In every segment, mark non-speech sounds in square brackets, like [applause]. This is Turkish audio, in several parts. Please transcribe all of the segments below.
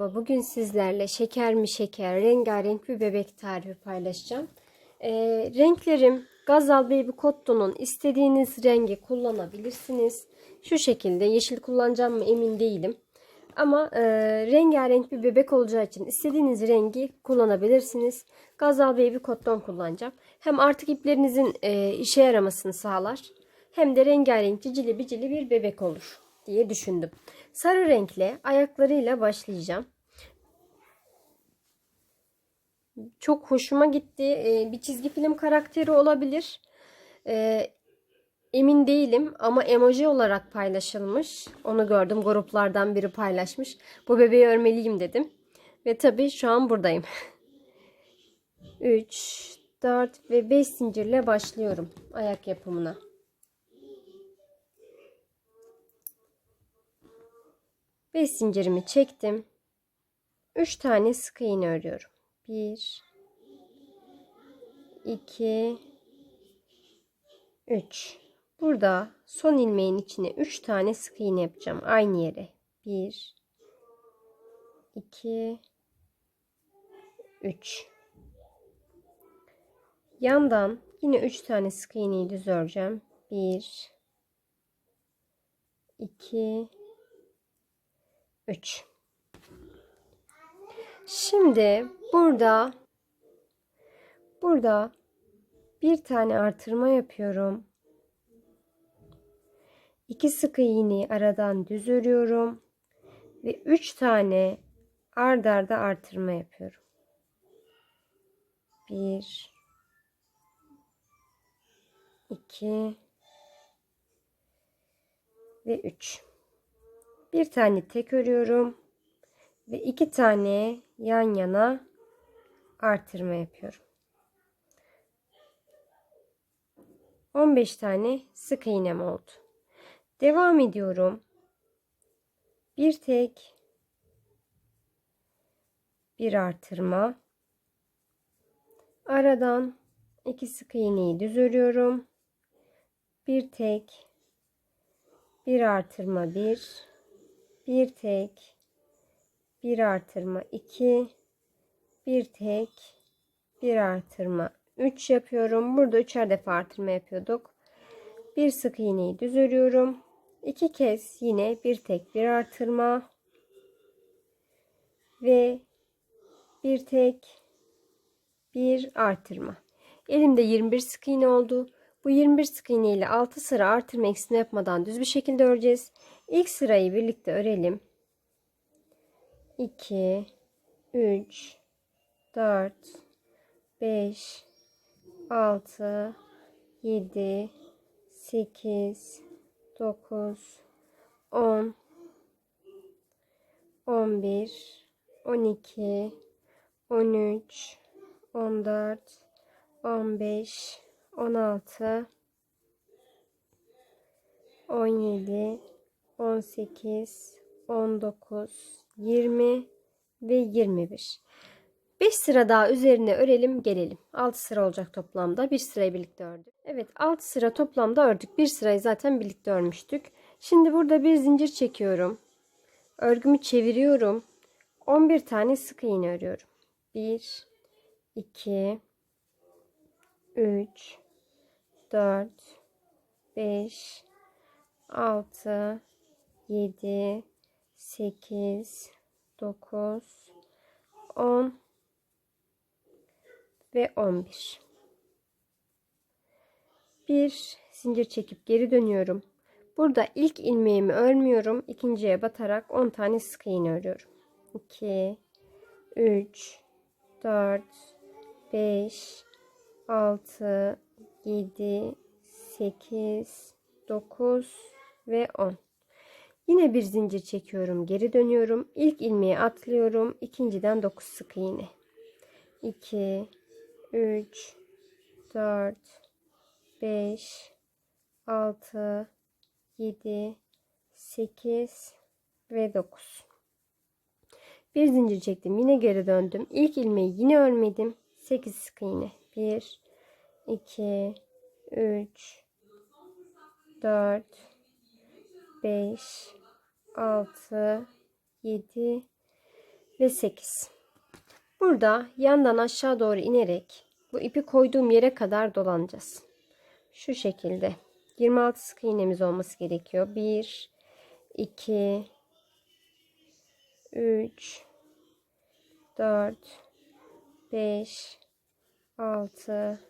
merhaba. Bugün sizlerle şeker mi şeker, rengarenk bir bebek tarifi paylaşacağım. Ee, renklerim Gazal Baby Cotton'un istediğiniz rengi kullanabilirsiniz. Şu şekilde yeşil kullanacağım mı emin değilim. Ama e, rengarenk bir bebek olacağı için istediğiniz rengi kullanabilirsiniz. Gazal Baby Cotton kullanacağım. Hem artık iplerinizin e, işe yaramasını sağlar. Hem de rengarenk cicili bicili bir bebek olur diye düşündüm. Sarı renkle ayaklarıyla başlayacağım. Çok hoşuma gitti. Ee, bir çizgi film karakteri olabilir. Ee, emin değilim ama emoji olarak paylaşılmış. Onu gördüm. Gruplardan biri paylaşmış. Bu bebeği örmeliyim dedim. Ve tabii şu an buradayım. [laughs] 3, 4 ve 5 zincirle başlıyorum ayak yapımına. 5 zincirimi çektim. 3 tane sık iğne örüyorum. 1 2 3 Burada son ilmeğin içine 3 tane sık iğne yapacağım aynı yere. 1 2 3 Yandan yine 3 tane sık iğneyi düz öreceğim. 1 2 3 Şimdi burada burada bir tane artırma yapıyorum. İki sık iğneyi aradan düz örüyorum ve üç tane ard arda artırma yapıyorum. Bir, iki ve üç. Bir tane tek örüyorum ve iki tane yan yana artırma yapıyorum. 15 tane sık iğnem oldu. Devam ediyorum. Bir tek bir artırma. Aradan iki sık iğneyi düz örüyorum. Bir tek bir artırma bir bir tek bir artırma 2 bir tek bir artırma 3 yapıyorum. Burada üçer defa artırma yapıyorduk. Bir sık iğneyi düz örüyorum. iki kez yine bir tek bir artırma ve bir tek bir artırma. Elimde 21 sık iğne oldu. Bu 21 sık iğne ile 6 sıra artırma eksiltme yapmadan düz bir şekilde öreceğiz. İlk sırayı birlikte örelim. 2 3 4 5 6 7 8 9 10 11 12 13 14 15 16 17 18 19 20 ve 21 5 sıra daha üzerine örelim gelelim. 6 sıra olacak toplamda. Bir sırayı birlikte ördük. Evet 6 sıra toplamda ördük. Bir sırayı zaten birlikte örmüştük. Şimdi burada bir zincir çekiyorum. Örgümü çeviriyorum. 11 tane sık iğne örüyorum. 1 2 3 4 5 6 7 8 9 10 ve 11 bir. Zincir çekip geri dönüyorum. Burada ilk ilmeğimi örmüyorum. İkinciye batarak 10 tane sık iğne örüyorum. 2 3 4 5 6 7 8 9 ve 10 Yine bir zincir çekiyorum. Geri dönüyorum. İlk ilmeği atlıyorum. İkinciden 9 sık iğne. 2 3 4 5 6 7 8 ve 9 bir zincir çektim yine geri döndüm İlk ilmeği yine örmedim 8 sık iğne 1 2 3 4 5 6 7 ve 8. Burada yandan aşağı doğru inerek bu ipi koyduğum yere kadar dolanacağız. Şu şekilde. 26 sık iğnemiz olması gerekiyor. 1 2 3 4 5 6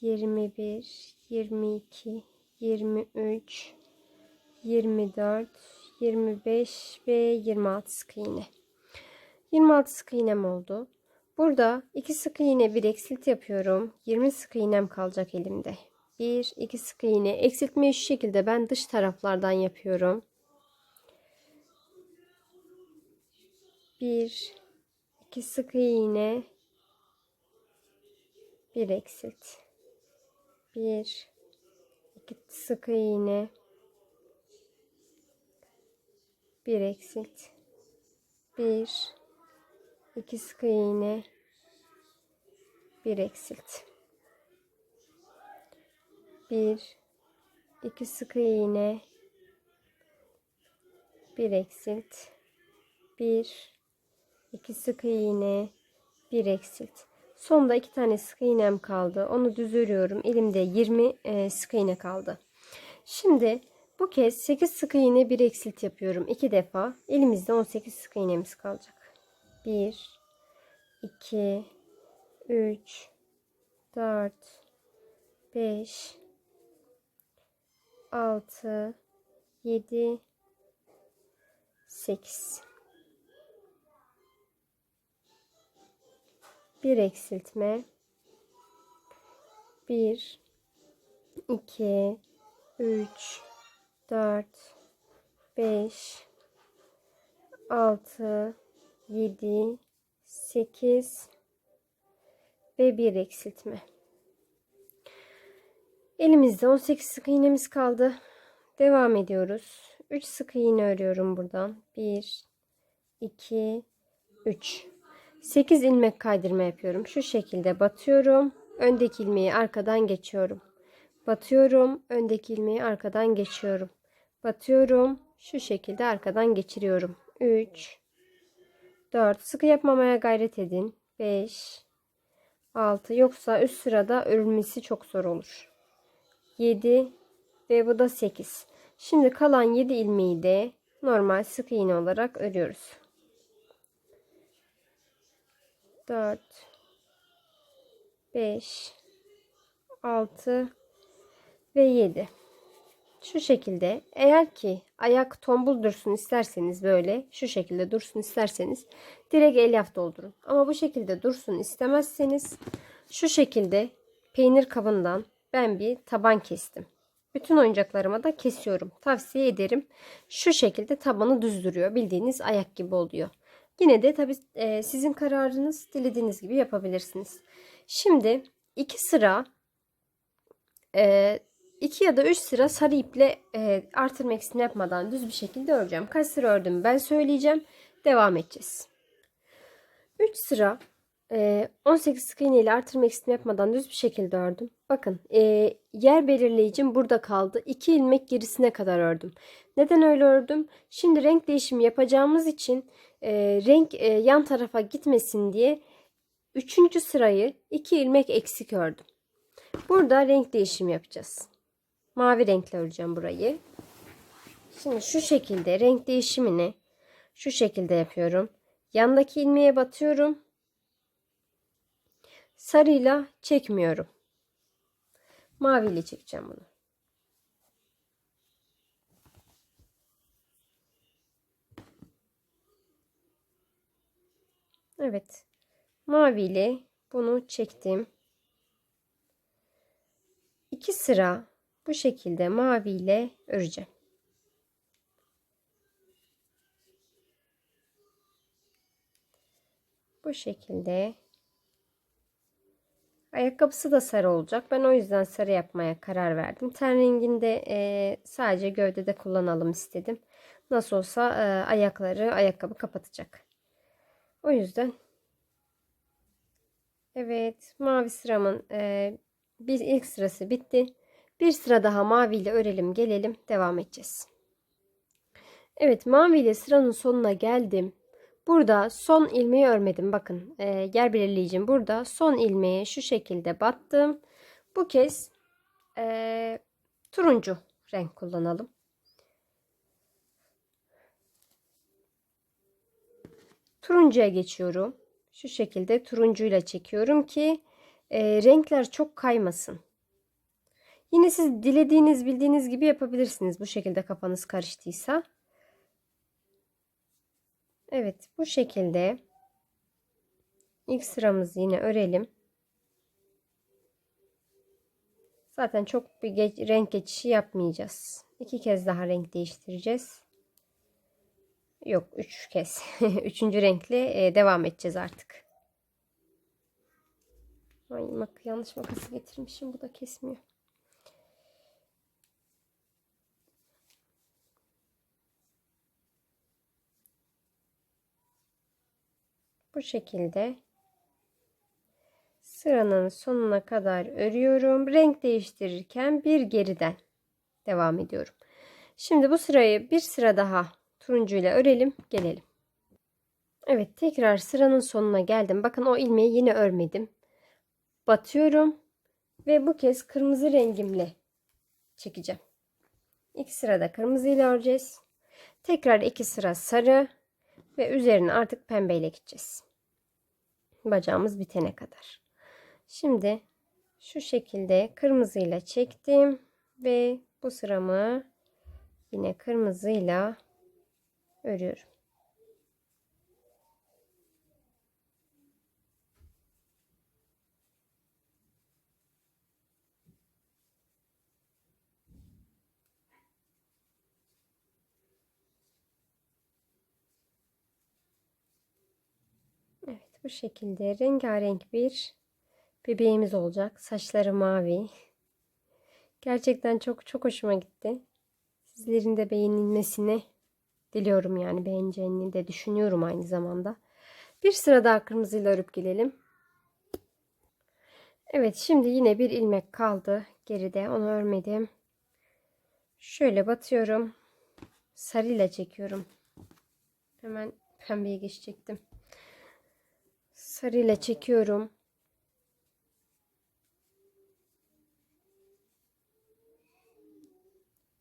21 22 23 24 25 ve 26 sık iğne. 26 sık iğnem oldu. Burada 2 sık iğne bir eksilt yapıyorum. 20 sık iğnem kalacak elimde. 1 2 sık iğne. Eksiltmeyi şu şekilde ben dış taraflardan yapıyorum. 1 2 sık iğne. Bir eksilt 1 2 sık iğne. Bir eksilt 1 2 sık iğne. Bir eksilt 1 2 sık iğne. Bir eksilt 1 2 sık iğne. Bir eksilt sonda iki tane sık iğnem kaldı. Onu düz örüyorum. Elimde 20 e, sık iğne kaldı. Şimdi bu kez 8 sık iğne bir eksilt yapıyorum. İki defa. Elimizde 18 sık iğnemiz kalacak. 1 2 3 4 5 6 7 8 bir eksiltme. 1 2 3 4 5 6 7 8 ve bir eksiltme. Elimizde 18 sık iğnemiz kaldı. Devam ediyoruz. 3 sık iğne örüyorum buradan. 1 2 3 8 ilmek kaydırma yapıyorum. Şu şekilde batıyorum. Öndeki ilmeği arkadan geçiyorum. Batıyorum. Öndeki ilmeği arkadan geçiyorum. Batıyorum. Şu şekilde arkadan geçiriyorum. 3 4 sıkı yapmamaya gayret edin. 5 6 yoksa üst sırada örülmesi çok zor olur. 7 ve bu da 8. Şimdi kalan 7 ilmeği de normal sık iğne olarak örüyoruz. 4 5 6 ve 7 şu şekilde eğer ki ayak tombul dursun isterseniz böyle şu şekilde dursun isterseniz direkt elyaf doldurun. Ama bu şekilde dursun istemezseniz şu şekilde peynir kabından ben bir taban kestim. Bütün oyuncaklarıma da kesiyorum. Tavsiye ederim. Şu şekilde tabanı düz duruyor. Bildiğiniz ayak gibi oluyor Yine de tabi e, sizin kararınız dilediğiniz gibi yapabilirsiniz. Şimdi iki sıra e, iki ya da üç sıra sarı iple e, artırma eksiltme yapmadan düz bir şekilde öreceğim. Kaç sıra ördüm ben söyleyeceğim. Devam edeceğiz. 3 sıra e, 18 sık iğne ile artırma eksiltme yapmadan düz bir şekilde ördüm. Bakın e, yer belirleyicim burada kaldı. 2 ilmek gerisine kadar ördüm. Neden öyle ördüm? Şimdi renk değişimi yapacağımız için e, renk e, yan tarafa gitmesin diye 3. sırayı 2 ilmek eksik ördüm. Burada renk değişimi yapacağız. Mavi renkle öreceğim burayı. Şimdi şu şekilde renk değişimini şu şekilde yapıyorum. Yandaki ilmeğe batıyorum. Sarıyla çekmiyorum. Maviyle çekeceğim bunu. Evet. Maviyle bunu çektim. İki sıra bu şekilde maviyle öreceğim. Bu şekilde. Ayakkabısı da sarı olacak. Ben o yüzden sarı yapmaya karar verdim. Ten renginde e, sadece gövdede kullanalım istedim. Nasıl olsa e, ayakları ayakkabı kapatacak. O yüzden evet mavi sıramın e, bir ilk sırası bitti. Bir sıra daha maviyle örelim gelelim devam edeceğiz. Evet mavi ile sıranın sonuna geldim. Burada son ilmeği örmedim. Bakın e, yer belirleyicim burada. Son ilmeği şu şekilde battım. Bu kez e, turuncu renk kullanalım. Turuncuya geçiyorum. Şu şekilde turuncuyla çekiyorum ki e, renkler çok kaymasın. Yine siz dilediğiniz bildiğiniz gibi yapabilirsiniz. Bu şekilde kafanız karıştıysa. Evet bu şekilde ilk sıramızı yine örelim. Zaten çok bir geç, renk geçişi yapmayacağız. İki kez daha renk değiştireceğiz. Yok üç kez. [laughs] Üçüncü renkle e, devam edeceğiz artık. Ay bak yanlış makası getirmişim. Bu da kesmiyor. Bu şekilde sıranın sonuna kadar örüyorum. Renk değiştirirken bir geriden devam ediyorum. Şimdi bu sırayı bir sıra daha turuncuyla örelim. Gelelim. Evet tekrar sıranın sonuna geldim. Bakın o ilmeği yine örmedim. Batıyorum. Ve bu kez kırmızı rengimle çekeceğim. İlk sırada kırmızı ile öreceğiz. Tekrar iki sıra sarı ve üzerine artık pembeyle gideceğiz. Bacağımız bitene kadar. Şimdi şu şekilde kırmızıyla çektim ve bu sıramı yine kırmızıyla örüyorum. Evet bu şekilde rengarenk bir bebeğimiz olacak. Saçları mavi. Gerçekten çok çok hoşuma gitti. Sizlerin de beğenilmesini diliyorum yani beğeneceğini de düşünüyorum aynı zamanda. Bir sıra daha kırmızıyla örüp gelelim. Evet şimdi yine bir ilmek kaldı geride onu örmedim. Şöyle batıyorum. Sarıyla çekiyorum. Hemen pembeye geçecektim. Sarıyla çekiyorum.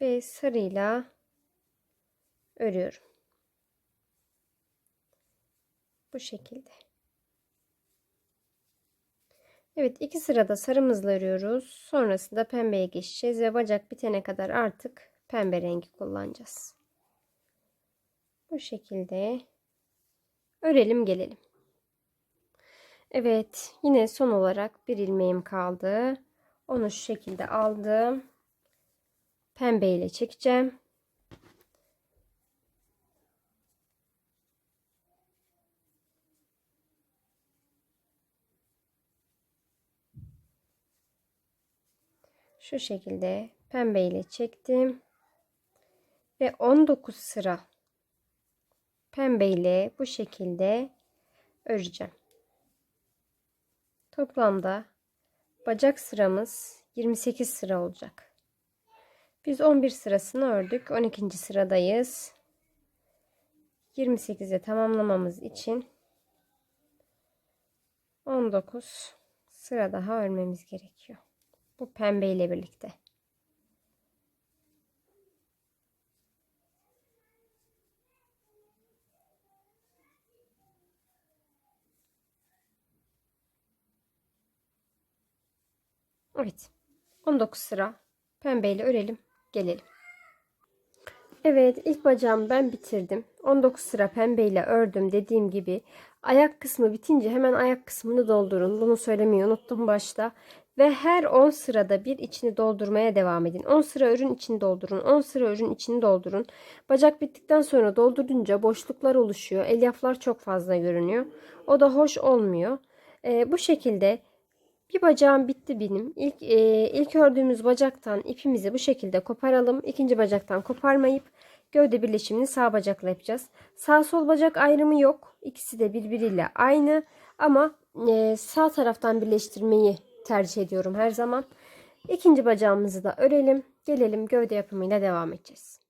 Ve sarıyla örüyorum. Bu şekilde. Evet iki sırada sarımızla örüyoruz. Sonrasında pembeye geçeceğiz ve bacak bitene kadar artık pembe rengi kullanacağız. Bu şekilde örelim gelelim. Evet yine son olarak bir ilmeğim kaldı. Onu şu şekilde aldım. Pembe ile çekeceğim. Şu şekilde pembe ile çektim. Ve 19 sıra pembe ile bu şekilde öreceğim. Toplamda bacak sıramız 28 sıra olacak. Biz 11 sırasını ördük. 12. sıradayız. 28'e tamamlamamız için 19 sıra daha örmemiz gerekiyor. Bu pembe ile birlikte. Evet. 19 sıra pembeyle örelim. Gelelim. Evet ilk bacağımı ben bitirdim. 19 sıra pembeyle ördüm dediğim gibi. Ayak kısmı bitince hemen ayak kısmını doldurun. Bunu söylemeyi unuttum başta. Ve her 10 sırada bir içini doldurmaya devam edin. 10 sıra ürün içini doldurun. 10 sıra ürün içini doldurun. Bacak bittikten sonra doldurunca boşluklar oluşuyor. Elyaflar çok fazla görünüyor. O da hoş olmuyor. Ee, bu şekilde bir bacağım bitti benim. İlk e, ilk ördüğümüz bacaktan ipimizi bu şekilde koparalım. İkinci bacaktan koparmayıp gövde birleşimini sağ bacakla yapacağız. Sağ sol bacak ayrımı yok. İkisi de birbiriyle aynı ama e, sağ taraftan birleştirmeyi tercih ediyorum her zaman. İkinci bacağımızı da örelim. Gelelim gövde yapımıyla devam edeceğiz.